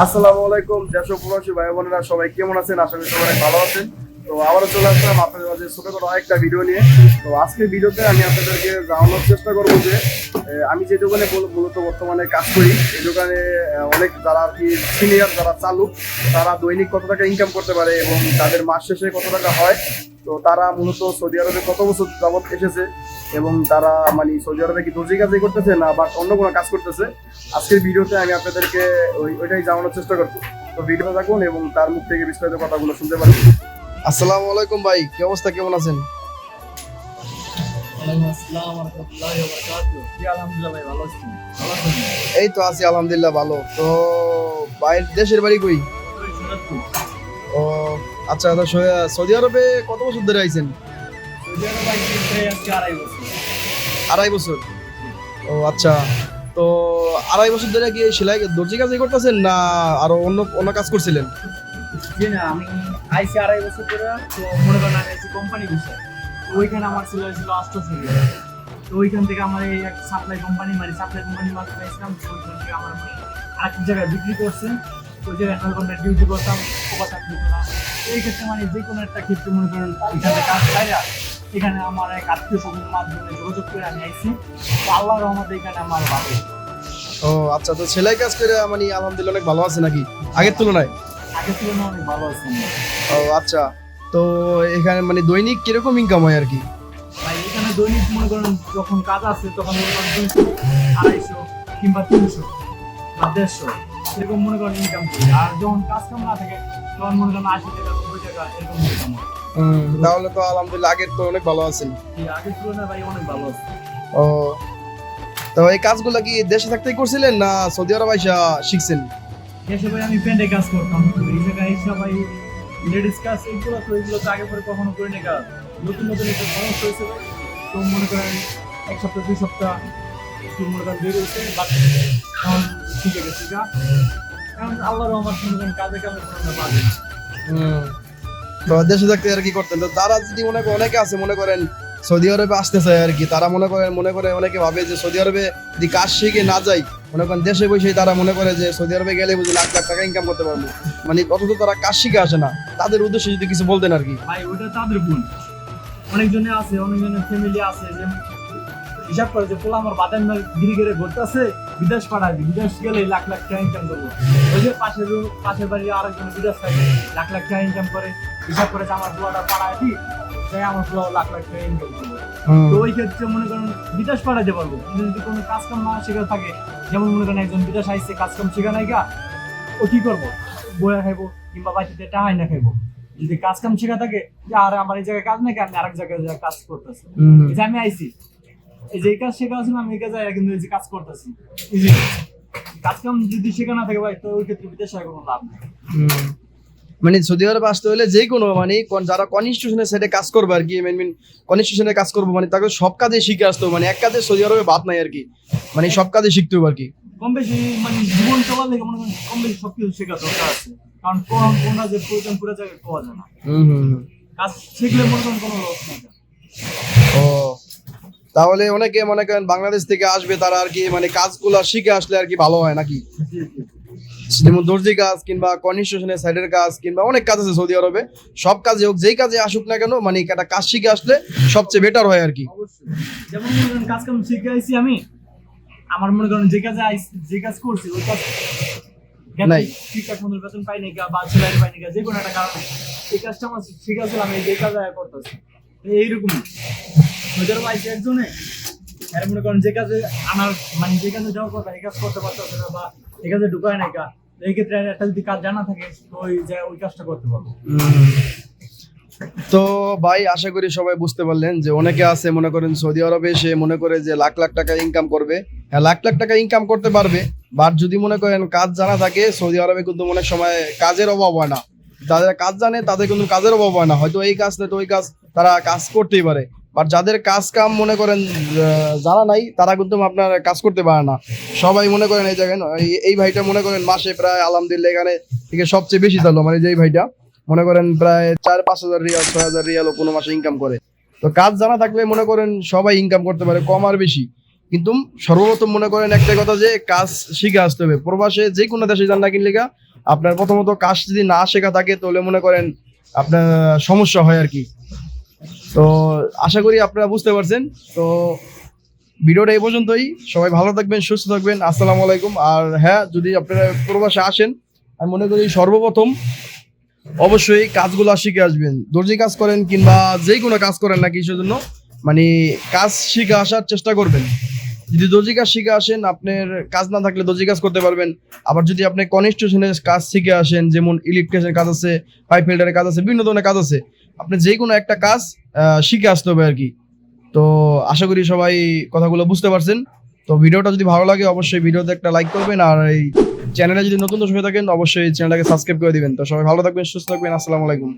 আসসালামু আলাইকুম দেশ প্রবাসী ভাই বোনেরা সবাই কেমন আছেন? আশা করি সবাই ভালো আছেন। তো আবারও চলে আসলাম আপনাদের মাঝে ছোট করে আরেকটা ভিডিও নিয়ে। তো আজকের ভিডিওতে আমি আপনাদেরকে জানানোর চেষ্টা করব যে আমি যে দোকানে মূল- মূলত বর্তমানে কাজ করি এই দোকানে অনেক যারা আর কি সিনিয়র যারা চালু তারা দৈনিক কত টাকা ইনকাম করতে পারে এবং তাদের মাস শেষে কত টাকা হয়। তো তারা মূলত সৌদি আরবে কত বছর যাবৎ এসেছে এবং তারা মানে সৌদি আরবে কি দর্জি কাজই করতেছে না বা অন্য কোনো কাজ করতেছে। আজকের ভিডিওতে আমি আপনাদেরকে ওই, ওইটাই জানানোর চেষ্টা করব। তো ভিডিও থাকুন এবং তার মুখ থেকে বিস্তারিত কথাগুলো শুনতে পারেন। আসসালামু আলাইকুম ভাই কি অবস্থা কেমন আছেন? এই তো আছি আলহামদুলিল্লাহ ভালো। তো ভাইয়ের দেশের বাড়ি কই? ও আচ্ছা তো সৌদি আরবে কত বছর ধরে আইছেন? আড়াই বছর। ও আচ্ছা তো আড়াই বছর ধরে কি সেলাই দর্জি কাজই করতেছেন না আরও অন্য অন্য কাজ করছিলেন? আমি আইসি আড়াই বছর ধরে, তো মনে করেন আমি আইসি কোম্পানি বিষয়। তো ওইখানে আমার ছিল ছিল অষ্টশো তো ওইখান থেকে আমার এই এক সাপ্লাই কোম্পানি মানে সাপ্লাই কোম্পানির মাধ্যমে পাইছিলাম তো ওইখান থেকে আমার মানে আরেক জায়গায় বিক্রি করছে। ওই জায়গায় নয় ঘণ্টা ডিউটি করতাম ওভার চাকরি তো এই ক্ষেত্রে মানে যে কোনো একটা ক্ষেত্রে মনে করেন এখানে কাজ চাইরা এখানে আমার এক আত্মীয় স্বজনের মাধ্যমে যোগাযোগ করে আমি আইসি। তো আল্লাহ রহমতে এখানে আমার ভালো ও আচ্ছা তো সেলাই কাজ করে মানে আলহামদুলিল্লাহ অনেক ভালো আছে নাকি? আগের তুলনায়? ও আচ্ছা। তো এখানে মানে দৈনিক কীরকম ইনকাম হয় আর কি? এখানে দৈনিক মনে করেন যখন কাজ আছে তখন মনে করেন দুইশো আড়াইশো কিংবা তিনশো বা দেড়শো এরকম মনে করেন ইনকাম করি আর যখন কাজ কাম না থাকে তখন মনে করেন আশি টাকা নব্বই টাকা এরকম ইনকাম তাহলে তো আলহামদুলিল্লাহ আগের তো অনেক ভালো আছেন। আগের তুলনায় ভাই অনেক ভালো আছে। ও তো এই কাজগুলো কি দেশে থাকতেই করছিলেন না সৌদি আরব আইসা শিখছেন? দেশে ভাই আমি প্যান্টে কাজ করতাম। এই জায়গায় এসে ভাই লেডিস কাজ এইগুলো তো এগুলো তো আগে পরে কখনো করিনি কাজ। নতুন নতুন একটা সমস্যা হয়েছে ভাই। তো মনে করেন এক সপ্তাহ দুই সপ্তাহ একটু মনে করেন বের হয়েছে বাট এখন শিখে গেছি গা। কারণ আল্লাহ রহমান মনে করেন কাজে কামে কোনো তো দেশে থাকতে আর কি করতেন? তো তারা যদি মনে করেন অনেকে আছে মনে করেন সৌদি আরবে আসতে চায় আর কি তারা মনে করেন মনে করে অনেকে ভাবে যে সৌদি আরবে যদি কাজ শিখে না যাই মনে করেন দেশে বসেই তারা মনে করে যে সৌদি আরবে গেলে বুঝি লাখ লাখ টাকা ইনকাম করতে পারব। মানে অথচ তারা কাজ শিখে আসে না। তাদের উদ্দেশ্যে যদি কিছু বলতেন আর কি। ভাই, ওটা তাদের ভুল। অনেকজনে আছে অনেকজনের ফ্যামিলি আছে, যে হিসাব করে যে, পোলা আমার বাদাম গিরি গিরে ঘুরতেছে, বিদেশ পাঠায় বিদেশ গেলে লাখ লাখ টাকা ইনকাম করব। ওই যে পাশের পাশের বাড়ি আরেকজন বিদেশ থাকে, লাখ লাখ টাকা ইনকাম করে, হিসাব করে যে, আমার পোলাটা পাড়ায় দিই তাই আমার পোলাও লাখ লাখ টাকা ইনকাম করব। তো ওই ক্ষেত্রে মনে করেন বিদেশ পাঠাতে পারব। কিন্তু যদি কোনো কাজ কাম না শেখা থাকে যেমন মনে করেন একজন বিদেশ আইসে কাজ কাম শেখা নাই গা ও কি করব? বইয়া খাইবো কিংবা বাড়িতে টাহাই না খাইবো। যদি কাজ কাম শেখা থাকে যে আর আমার এই জায়গায় কাজ নাকি আমি আরেক জায়গায় কাজ করতেছি। এই যে আমি আইছি। এই যে কাজ শেখা আছে আমি এই কাজে কিন্তু এই যে কাজ করতেছি। Easy কাজ। কাজ কাম যদি শেখা না থাকে ভাই তো ওই ক্ষেত্রে বিদেশে কোনো লাভ নেই। মানে সৌদি আরবে আসতে হলে যে কোনো মানে যারা কনস্টিটিউশনের সাইডে কাজ করবে আর কি মেন মেন কনস্টিটিউশনে কাজ করব মানে তাকে সব কাজে শিখে আসতে হবে। মানে এক কাজে সৌদি আরবে বাদ নাই আর কি। মানে সব কাজে শিখতে হবে আর কি। কম বেশি মানে জীবন চলার লেগে মনে করেন কম বেশি সবকিছু শেখা দরকার আছে। কারণ কোন কোন যে প্রয়োজন পুরো জায়গায় পাওয়া যায় না। হুম হুম হুম। কাজ শিখলে মনে করেন কোনো লস নেই। ও তাহলে অনেকে মনে করেন বাংলাদেশ থেকে আসবে তারা আর কি মানে কাজগুলো শিখে আসলে আর কি ভালো হয় নাকি? যেমন দর্জি কাজ কিংবা কনস্ট্রাকশনের সাইডের কাজ কিংবা অনেক কাজ আছে সৌদি আরবে। সব কাজে হোক যেই কাজে আসুক না কেন মানে একটা কাজ শিখে আসলে সবচেয়ে বেটার হয় আর কি। যেমন মনে কাজ কাম শিখে আইছি আমি আমার মনে করেন যে কাজে যে কাজ করছি ওই কাজ নাই। ঠিকঠাক মতো বেতন পাই নাই গা, বা স্যালারি পাই গা, যে কোনো একটা কারণে। এই কাজটা আমার শিখে আসলাম এই যে কাজ আয়া করতেছি। এইরকমই। নজর পাইছি একজনে আর মনে করেন যে কাজে আমার মানে যে কাজে যাওয়ার কথা এই কাজ করতে পারতেছে না বা এই কাজে ঢুকায় নাই গা, এই ক্ষেত্রে একটা যদি কাজ জানা থাকে, তো ওই যে ওই কাজটা করতে পারব। তো ভাই, আশা করি সবাই বুঝতে পারলেন যে অনেকে আছে, মনে করেন সৌদি আরবে এসে মনে করে যে লাখ লাখ টাকা ইনকাম করবে। হ্যাঁ লাখ লাখ টাকা ইনকাম করতে পারবে বাট যদি মনে করেন কাজ জানা থাকে, সৌদি আরবে কিন্তু অনেক সময় কাজের অভাব হয় না। যাদের কাজ জানে, তাদের কিন্তু কাজের অভাব হয় না। হয়তো এই কাজ নয়তো ওই কাজ তারা কাজ করতেই পারে। বাট যাদের কাজ কাম মনে করেন জানা নাই, তারা কিন্তু আপনার কাজ করতে পারে না। সবাই মনে করেন, এই জায়গায় এই- ভাইটা মনে করেন মাসে প্রায় আলহামদুলিল্লাহ এখানে থেকে সবচেয়ে বেশি তাহলে মানে যে এই ভাইটা মনে করেন প্রায় চার, পাঁচ হাজার রিয়াল, ছয় হাজার রিয়ালও কোনো মাসে ইনকাম করে। তো কাজ জানা থাকলে মনে করেন সবাই ইনকাম করতে পারে, কম আর বেশি। কিন্তু সর্বপ্রথম মনে করেন একটা কথা যে কাজ শিখে আসতে হবে। প্রবাসে যে কোনো দেশে যান না কিনলেগা আপনার প্রথমত কাজ যদি না শেখা থাকে, তাহলে মনে করেন আপনার সমস্যা হয় আর কি। তো আশা করি আপনারা বুঝতে পারছেন। তো ভিডিওটা এই পর্যন্তই। সবাই ভালো থাকবেন, সুস্থ থাকবেন। আসসালামু আলাইকুম। আর হ্যাঁ যদি আপনারা প্রবাসে আসেন, আমি মনে করি সর্বপ্রথম অবশ্যই কাজগুলো শিখে আসবেন। দর্জি কাজ করেন কিংবা যে কোনো কাজ করেন না কিসের জন্য মানে কাজ শিখে আসার চেষ্টা করবেন। যদি দর্জি কাজ শিখে আসেন, আপনার কাজ না থাকলে দর্জি কাজ করতে পারবেন। আবার যদি আপনি কনস্ট্রাকশনের কাজ শিখে আসেন, যেমন ইলেকট্রিশিয়ানের কাজ আছে পাইপ ফিল্টারের কাজ আছে, বিভিন্ন ধরনের কাজ আছে, আপনি যে কোনো একটা কাজ শিখে আসতে হবে আর কি। তো আশা করি সবাই কথাগুলো বুঝতে পারছেন। তো ভিডিওটা যদি ভালো লাগে, অবশ্যই ভিডিওতে একটা লাইক করবেন, আর এই চ্যানেলে যদি নতুন দর্শক হয়ে থাকেন, অবশ্যই চ্যানেলটাকে সাবস্ক্রাইব করে দিবেন। তো সবাই ভালো থাকবেন, সুস্থ থাকবেন, আসসালামু আলাইকুম।